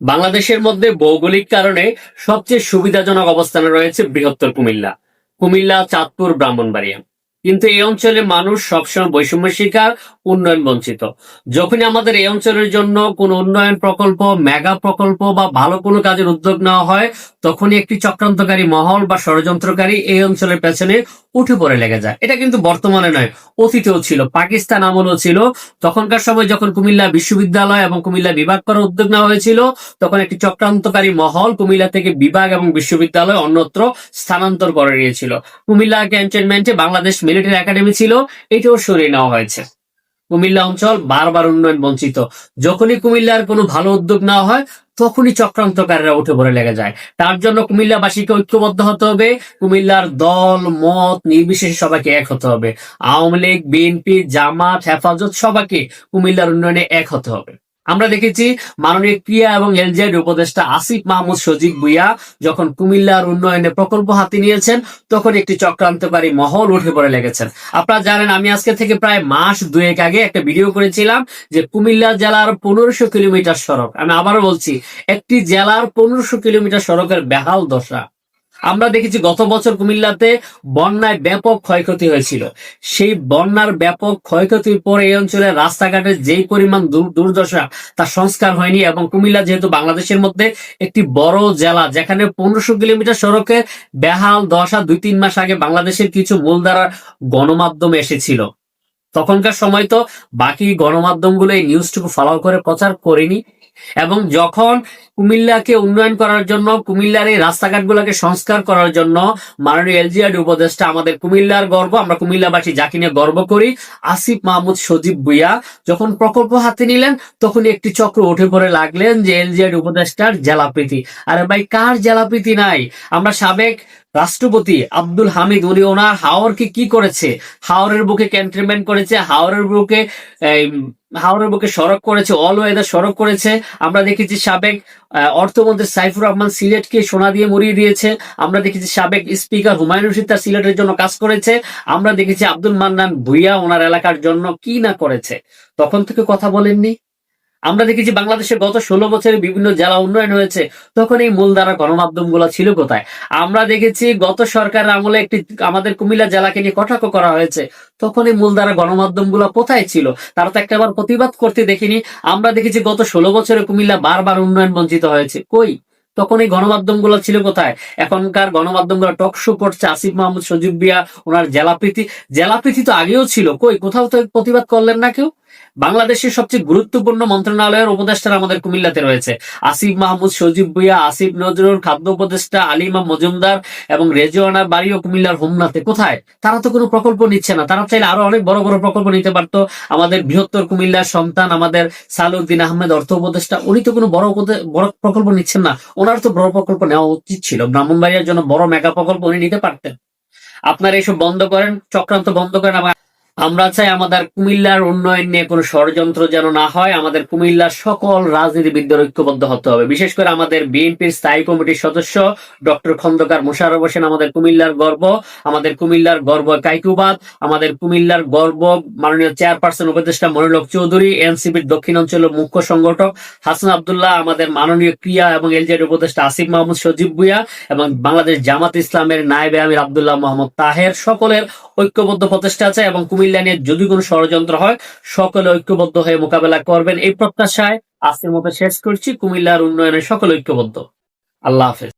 বাংলাদেশের মধ্যে ভৌগোলিক কারণে সবচেয়ে সুবিধাজনক অবস্থানে রয়েছে বৃহত্তর কুমিল্লা। কুমিল্লা চাঁদপুর ব্রাহ্মণবাড়িয়া। কিন্তু এই অঞ্চলের মানুষ সবসময় বৈষম্য শিকার, উন্নয়ন বঞ্চিত। যখনই আমাদের এই অঞ্চলের জন্য কোনো উন্নয়ন প্রকল্প, মেগা প্রকল্প বা ভালো কোনো কাজের উদ্যোগ নেওয়া হয়, তখনই একটি চক্রান্তকারী মহল বা ষড়যন্ত্রকারী এই অঞ্চলের পেছনে উঠে পড়ে লেগে যায়। এটা কিন্তু বর্তমানে নয়, অতীতেও ছিল। পাকিস্তান আমলও ছিল। তখনকার সময় যখন কুমিল্লা বিশ্ববিদ্যালয় এবং কুমিল্লা বিভাগ করার উদ্যোগ নেওয়া হয়েছিল, তখন একটি চক্রান্তকারী মহল কুমিল্লা থেকে বিভাগ এবং বিশ্ববিদ্যালয় অন্যত্র স্থানান্তর করে নিয়েছিল। কুমিল্লা ক্যান্টনমেন্টে বাংলাদেশ মিলিটারি একাডেমি ছিল এটাও সরিয়ে নেওয়া হয়েছে। কুমিল্লা অঞ্চল বারবার উন্নয়ন বঞ্চিত। যখনই কুমিল্লার কোনো ভালো উদ্যোগ নেওয়া হয়, তখনই চক্রান্তকারীরা উঠে পড়ে লেগে যায়। তার জন্য কুমিল্লাবাসীকে ঐক্যবদ্ধ হতে হবে। কুমিল্লার দল, মত নির্বিশেষে সবাইকে এক হতে হবে। আওয়ামী লীগ, বিএনপি, জামাত, হেফাজত সবাইকে কুমিল্লার উন্নয়নে এক হতে হবে। আমরা দেখেছি মাননীয় ক্রিয়া এবং এলজেড উপদেষ্টা আসিফ মাহমুদ সজিব ভুইয়া যখন কুমিল্লার উন্নয়নে প্রকল্প হাতে নিয়েছেন, তখন একটি চক্রান্তকারী মহল উঠে পড়ে লেগেছেন। আপনারা জানেন, আমি আজকে থেকে প্রায় মাস দুয়েক আগে একটা ভিডিও করেছিলাম যে কুমিল্লা জেলার পনেরোশো কিলোমিটার সড়ক। আমি আবারও বলছি, একটি জেলার পনেরোশো কিলোমিটার সড়কের বেহাল দশা। আমরা দেখেছি গত বছর কুমিল্লাতে বন্যায় ব্যাপক ক্ষয়ক্ষতি হয়েছিল। সেই বন্যার ব্যাপক ক্ষয়ক্ষতির পর এই অঞ্চলের রাস্তাঘাটের যেই পরিমাণ দুর্দশা তার সংস্কার হয়নি এবং কুমিল্লা যেহেতু বাংলাদেশের মধ্যে একটি বড় জেলা, যেখানে পনেরোশো কিলোমিটার সড়কে বেহাল দশা দুই তিন মাস আগে বাংলাদেশের কিছু মূলধারার গণমাধ্যম এসেছিল। তখনকার সময় তো বাকি গণমাধ্যমগুলো এই নিউজটুকু ফলো করে প্রচার করেনি। এবং যখন কুমিল্লাকে উন্নয়ন করার জন্য, কুমিল্লার এই রাস্তাঘাটগুলোকে সংস্কার করার জন্য মাননীয় এলজিআর উপদেষ্টা আমাদের কুমিল্লার গর্ব, আমরা কুমিল্লাবাসী যাকে নিয়ে গর্ব করি, আসিফ মাহমুদ সজীব ভুইয়া যখন প্রকল্প হাতে নিলেন তখন একটি চক্র উঠে পড়ে লাগলেন যে এলজিআর উপদেষ্টার জেলাপ্রীতি আরে ভাই, কার জেলাপ্রীতি নাই? আমরা সাবেক রাষ্ট্রপতি আব্দুল হামিদ উনি ওনার হাওরকে কি করেছে? হাওরের বুকে ক্যান্টনমেন্ট করেছে হাওরের বুকে এই, হাওরের বুকে সড়ক করেছে অল ওয়েদার সড়ক করেছে। আমরা দেখেছি সাবেক অর্থমন্ত্রী সাইফুর রহমান সিলেটকে সোনা দিয়ে মরিয়ে দিয়েছে। আমরা দেখেছি সাবেক স্পিকার হুমায়ুন রশিদ তার সিলেটের জন্য কাজ করেছে। আমরা দেখেছি আব্দুল মান্নান ভুইয়া ওনার এলাকার জন্য কি না করেছে। তখন থেকে কথা বলেননি। আমরা দেখেছি বাংলাদেশের গত ষোলো বছরে বিভিন্ন জেলা উন্নয়ন হয়েছে। তখন এই মূলধারা গণমাধ্যম ছিল কোথায়? আমরা দেখেছি গত সরকারের আমলে একটি আমাদের কুমিল্লা জেলাকে নিয়ে কটাক্ষ করা হয়েছে। তখন এই মূলধারা গণমাধ্যম কোথায় ছিল? তারা তো একটাবার প্রতিবাদ করতে দেখিনি। আমরা দেখেছি গত ষোলো বছরে কুমিল্লা বারবার উন্নয়ন বঞ্চিত হয়েছে। কই? তখন এই গণমাধ্যম ছিল কোথায়? এখনকার গণমাধ্যমগুলো টক শো করছে আসিফ মাহমুদ, সজীব বিয়া, ওনার জেলাপ্রীতি। জেলাপ্রীতি তো আগেও ছিল। কই? কোথাও তো প্রতিবাদ করলেন না কেউ? বাংলাদেশের সবচেয়ে গুরুত্বপূর্ণ মন্ত্রণালয়ের উপদেষ্টারা আমাদের কুমিল্লাতে রয়েছে। আসিফ মাহমুদ, সজীব ভুইয়া, আসিফ নজরুল, খাদ্য উপদেষ্টা আলিমা মজুমদার এবং রেজওয়ানা বাড়ি ও কুমিল্লার হোমনাথে কোথায়? তারা তো কোনো প্রকল্প নিচ্ছে না। তারা চাইলে আরও অনেক বড় বড় প্রকল্প নিতে পারতো। আমাদের বৃহত্তর কুমিল্লার সন্তান আমাদের সালউদ্দিন আহমেদ, অর্থ উপদেষ্টা, উনি তো কোনো বড় বড় প্রকল্প নিচ্ছেন না। ওনার তো বড় প্রকল্প নেওয়া উচিত ছিল। ব্রাহ্মণবাড়িয়ার জন্য বড় মেগা প্রকল্প উনি নিতে পারতেন। আপনারা এসব বন্ধ করেন, চক্রান্ত বন্ধ করেন আবার আমরা চাই আমাদের কুমিল্লার উন্নয়ন নিয়ে কোনো ষড়যন্ত্র যেন না হয়, আমাদের কুমিল্লার সকল রাজনীতিবিদদের ঐক্যবদ্ধ হতে হবে। বিশেষ করে আমাদের বিএনপির স্থায়ী কমিটির সদস্য ডক্টর খন্দকার মোশাররফ হোসেন, আমাদের কুমিল্লার গর্ব, আমাদের কুমিল্লার গর্ব কাইকুবাদ, আমাদের কুমিল্লার গর্ব মাননীয় চেয়ারপারসন উপদেষ্টা মনিলক চৌধুরী, এনসিপির দক্ষিণ অঞ্চলের মুখ্য সংগঠক হাসান আবদুল্লাহ, আমাদের মাননীয় ক্রিয়া এবং এলজেড উপদেষ্টা আসিফ মাহমুদ, সজীব ভুইয়া এবং বাংলাদেশ জামাত ইসলামের নায়েবে আমির আবদুল্লাহ মোহাম্মদ তাহের, সকলের ঐক্যবদ্ধ প্রচেষ্টা আছে এবং কুমিল্লা নিয়ে যদি কোনো ষড়যন্ত্র হয়, সকলে ঐক্যবদ্ধ হয়ে মোকাবেলা করবেন। এই প্রত্যাশায় আজকের মতো শেষ করছি। কুমিল্লার উন্নয়নে সকলে ঐক্যবদ্ধ। আল্লাহ হাফেজ।